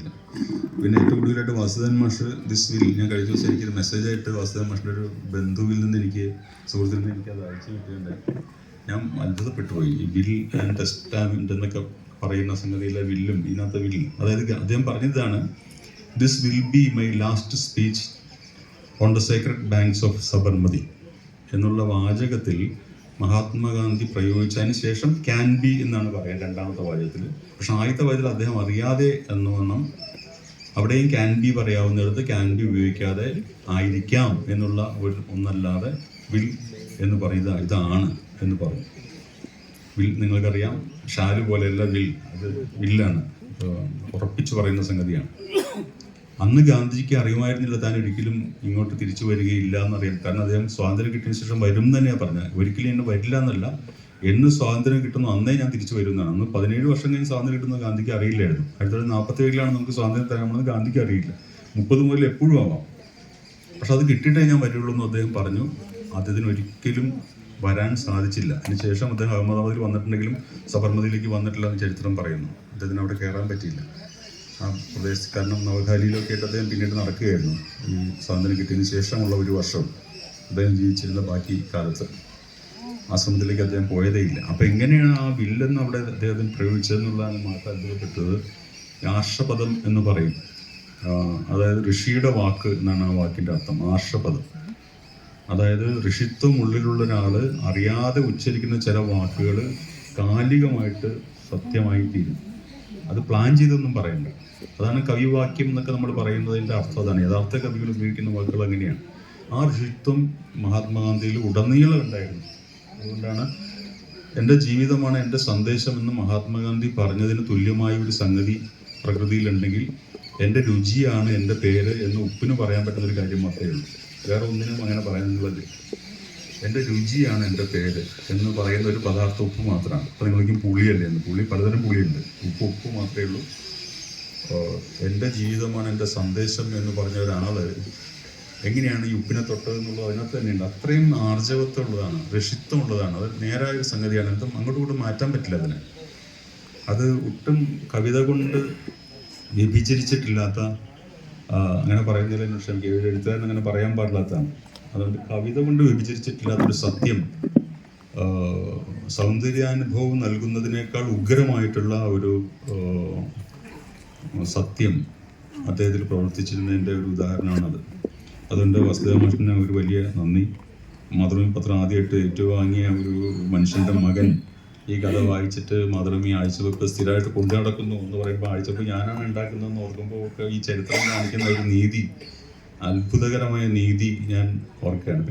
പറയുന്നില്ല പിന്നെ ഏറ്റവും കൂടുതലായിട്ട് വാസുദേവൻ മാഷ് ദിസ് വിൽ ഞാൻ കഴിഞ്ഞ ദിവസം എനിക്കൊരു മെസ്സേജ് ആയിട്ട് വാസുദേവൻ മാഷിന്റെ ഒരു ബന്ധുവിൽ നിന്ന് എനിക്ക് സുഹൃത്തിൽ നിന്ന് എനിക്ക് അത് അയച്ചു കിട്ടിയിട്ടുണ്ട് ഞാൻ അത്ഭുതപ്പെട്ടു പോയി. ഈ വിൽ ആൻഡ് ടെസ്റ്റാമെന്റ് എന്നൊക്കെ പറയുന്ന സംഗതിയിലെ വില്ലും ഇതിനകത്തെ വില്ലും അതായത് അദ്ദേഹം പറഞ്ഞതാണ് this will be my last speech on the sacred banks of Sabarmati എന്നുള്ള വാചകത്തിൽ മഹാത്മാഗാന്ധി പ്രയോഗിച്ചതിന് ശേഷം ക്യാൻ ബി എന്നാണ് പറയുന്നത് രണ്ടാമത്തെ വാചകത്തിൽ. പക്ഷെ ആദ്യത്തെ വാചകത്തിൽ അദ്ദേഹം അറിയാതെ എന്നോണം അവിടെയും ക്യാൻ ബി പറയാവുന്നിടത്ത് ക്യാൻ ബി ഉപയോഗിക്കാതെ ആയിരിക്കാം എന്നുള്ള ഒരു ഒന്നല്ലാതെ വിൽ എന്ന് പറയുന്നത് ഇതാണ് എന്ന് പറഞ്ഞു. വിൽ നിങ്ങൾക്കറിയാം ഷാൽ പോലെയല്ല വിൽ അത് വില്ലാണ് ഉറപ്പിച്ച് പറയുന്ന സംഗതിയാണ്. അന്ന് ഗാന്ധിജിക്ക് അറിയുമായിരുന്നില്ല താൻ ഒരിക്കലും ഇങ്ങോട്ട് തിരിച്ചു വരികയില്ല എന്നറിയാം കാരണം അദ്ദേഹം സ്വാതന്ത്ര്യം കിട്ടിയ ശേഷം വരും തന്നെയാണ് പറഞ്ഞത്. ഒരിക്കലും എന്നെ വരില്ല എന്നല്ല. എന്ന് സ്വാതന്ത്ര്യം കിട്ടുന്നു അന്നേ ഞാൻ തിരിച്ചു വരുന്നതാണ് അന്ന് പതിനേഴ് വർഷം കഴിഞ്ഞ് സ്വാതന്ത്ര്യം കിട്ടുന്നത് ഗാന്ധിക്ക് അറിയില്ലായിരുന്നു. ആയിരത്തി തൊള്ളായിരത്തി നാൽപ്പത്തി ഏഴിലാണ് നമുക്ക് സ്വാതന്ത്ര്യം തരാമെന്ന് ഗാന്ധിക്ക് അറിയില്ല. മുപ്പത് മുതൽ എപ്പോഴും ആവാം. പക്ഷെ അത് കിട്ടിയിട്ടേ ഞാൻ വരുള്ളൂ എന്ന് അദ്ദേഹം പറഞ്ഞു. അദ്ദേഹത്തിന് ഒരിക്കലും വരാൻ സാധിച്ചില്ല. അതിനുശേഷം അദ്ദേഹം അഹമ്മദാബാദിൽ വന്നിട്ടുണ്ടെങ്കിലും സബർമതിയിലേക്ക് വന്നിട്ടില്ല എന്ന് ചരിത്രം പറയുന്നു. അദ്ദേഹത്തിന് അവിടെ കയറാൻ പറ്റിയില്ല. ആ പ്രദേശത്ത് കാരണം നവഖാലിയിലൊക്കെ ആയിട്ട് അദ്ദേഹം പിന്നീട് നടക്കുകയായിരുന്നു. ഈ സ്വാതന്ത്ര്യം കിട്ടിയതിന് ശേഷമുള്ള ഒരു വർഷം അദ്ദേഹം ജീവിച്ചിരുന്ന ബാക്കി കാലത്ത്. ആശ്രമത്തിലേക്ക് അദ്ദേഹം പോയതേ ഇല്ല. അപ്പം എങ്ങനെയാണ് ആ ബില്ലെന്ന് അവിടെ അദ്ദേഹത്തിന് പ്രയോഗിച്ചതെന്നുള്ളതാണ് മാത്രം അത്ഭുതപ്പെട്ടത്. ആർഷപദം എന്ന് പറയും. അതായത് ഋഷിയുടെ വാക്ക് എന്നാണ് ആ വാക്കിന്റെ അർത്ഥം. ആർഷപദം. അതായത് ഋഷിത്വം ഉള്ളിലുള്ള ഒരാൾ അറിയാതെ ഉച്ചരിക്കുന്ന ചില വാക്കുകൾ കാലികമായിട്ട് സത്യമായി തീരും. അത് പ്ലാൻ ചെയ്തൊന്നും പറയണ്ട. അതാണ് കവിവാക്യം എന്നൊക്കെ നമ്മൾ പറയുന്നതിന്റെ അർത്ഥം അതാണ്. യഥാർത്ഥ കവികൾ ഉപയോഗിക്കുന്ന വാക്കുകൾ അങ്ങനെയാണ്. ആ ഋഷിത്വം മഹാത്മാഗാന്ധിയിൽ ഉടനീളം ഉണ്ടായിരുന്നു. അതുകൊണ്ടാണ് എന്റെ ജീവിതമാണ് എന്റെ സന്ദേശം എന്ന് മഹാത്മാഗാന്ധി പറഞ്ഞതിന് തുല്യമായ ഒരു സംഗതി പ്രകൃതിയിലുണ്ടെങ്കിൽ എന്റെ രുചിയാണ് എന്റെ പേര് എന്ന് ഉപ്പിന് പറയാൻ പറ്റുന്ന ഒരു കാര്യം മാത്രമേ ഉള്ളൂ. വേറെ ഒന്നിനും അങ്ങനെ പറയാനുള്ളത് എന്റെ രുചിയാണ് എന്റെ പേര് എന്ന് പറയുന്ന ഒരു പദാർത്ഥം ഉപ്പ് മാത്രമാണ്. അപ്പോൾ നിങ്ങൾക്കും പുളിയല്ലേ എന്ന്. പുളി പലതരം പുളിയുണ്ട്. ഉപ്പ് ഉപ്പ് മാത്രമേ ഉള്ളൂ. എന്റെ ജീവിതമാണ് എന്റെ സന്ദേശം എന്ന് പറഞ്ഞ ഒരാൾ എങ്ങനെയാണ് ഈ ഉപ്പിനെ തൊട്ടത് എന്നുള്ളത് അതിനകത്ത് തന്നെയുണ്ട്. അത്രയും ആർജവത്വമുള്ളതാണ് രക്ഷിത്വമുള്ളതാണ് അത് നേരായ ഒരു സംഗതിയാണ്. എന്തും അങ്ങോട്ടും മാറ്റാൻ പറ്റില്ല അതിനെ. അത് ഒട്ടും കവിത കൊണ്ട് വ്യഭിചരിച്ചിട്ടില്ലാത്ത അങ്ങനെ പറയുന്നതിൽ ക്ഷമിക്കുക. എഴുത്തുകാരൻ അങ്ങനെ പറയാൻ പാടില്ലാത്തതാണ്. അതുകൊണ്ട് കവിത കൊണ്ട് വിഭജിച്ചിട്ടില്ലാത്തൊരു സത്യം സൗന്ദര്യാനുഭവം നൽകുന്നതിനേക്കാൾ ഉഗ്രമായിട്ടുള്ള ഒരു സത്യം അദ്ദേഹത്തിൽ പ്രവർത്തിച്ചിരുന്നതിന്റെ ഒരു ഉദാഹരണമാണത്. അതുകൊണ്ട് വസുദേവമാഷിന് ഒരു വലിയ നന്ദി. മാതൃഭൂമി പത്രം ആദ്യമായിട്ട് ഏറ്റുവാങ്ങിയ ഒരു മനുഷ്യന്റെ മകൻ ഈ കഥ വായിച്ചിട്ട് മാതൃഭൂമി ആഴ്ചവെപ്പ് സ്ഥിരമായിട്ട് കൊണ്ടു നടക്കുന്നു എന്ന് പറയുമ്പോൾ ആഴ്ചവെപ്പ് ഞാനാണ് ഉണ്ടാക്കുന്നതെന്ന് ഓർക്കുമ്പോൾ ഒക്കെ ഈ ചരിത്രം കാണിക്കുന്ന ഒരു നീതി അത്ഭുതകരമായ നീതി ഞാൻ ഓർക്കുകയാണ്.